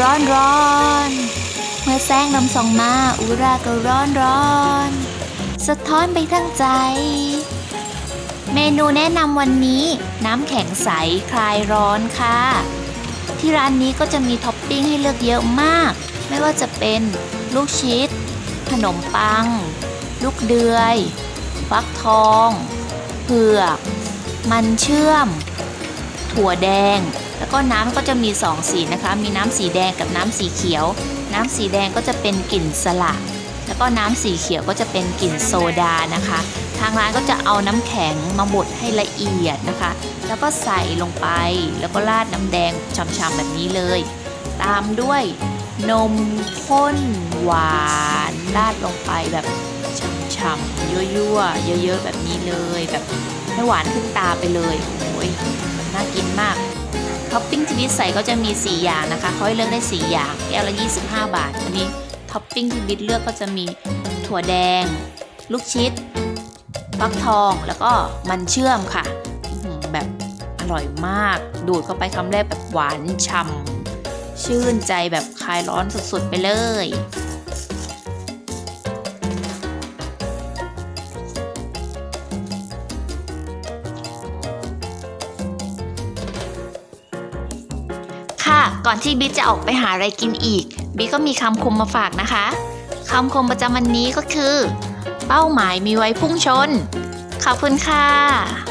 ร้อนร้อนเมื่อแสงลมส่องมาอุราก็ร้อนร้อน สะท้อนไปทั้งใจ เมนูแนะนำวันนี้ น้ำแข็งใสคลายร้อนค่ะ ที่ร้านนี้ก็จะมีท็อปปิ้งให้เลือกเยอะมาก ไม่ว่าจะเป็นลูกชิดขนมปัง ลูกเดือย ฟักทอง เผือก มันเชื่อม ถั่วแดง แล้วก็น้ำก็จะมี 2 สีนะคะ มีน้ำสีแดงกับน้ำสีเขียว น้ำสีแดงก็จะเป็นกลิ่นสละแล้วก็น้ำสีเขียวก็จะเป็นกลิ่นโซดานะคะ ทางร้านก็จะเอาน้ำแข็งมาบดให้ละเอียดนะคะ แล้วก็ใส่ลงไปแล้วก็ราดน้ำแดงช่ำๆแบบนี้เลย ตามด้วยนมข้นหวานราดลงไปแบบฉ่ำๆยั่วๆเยอะๆแบบนี้เลยแบบให้หวานขึ้นตาไปเลยโอ้ยน่ากินมาก ท็อปปิ้งที่บิ๊กใส่ก็จะมี 4 อย่างนะคะเขาให้เลือกได้ 4 อย่าง แก้วละ 25 บาท อันนี้ท็อปปิ้งที่บิ๊กเลือกก็จะมีถั่วแดง ลูกชิดฟักทองแล้วก็มันเชื่อมค่ะ แบบอร่อยมาก ดูดเข้าไปคำแรกแบบหวานฉ่ำชื่นใจแบบคลายร้อนสุดๆไปเลย ค่ะ ก่อนที่บิ๊กจะออกไปหาอะไรกินอีก บิ๊กก็มีคำคมมาฝากนะคะคำคมประจำวันนี้ก็คือ เป้าหมายมีไว้พุ่งชน ขอบคุณค่ะ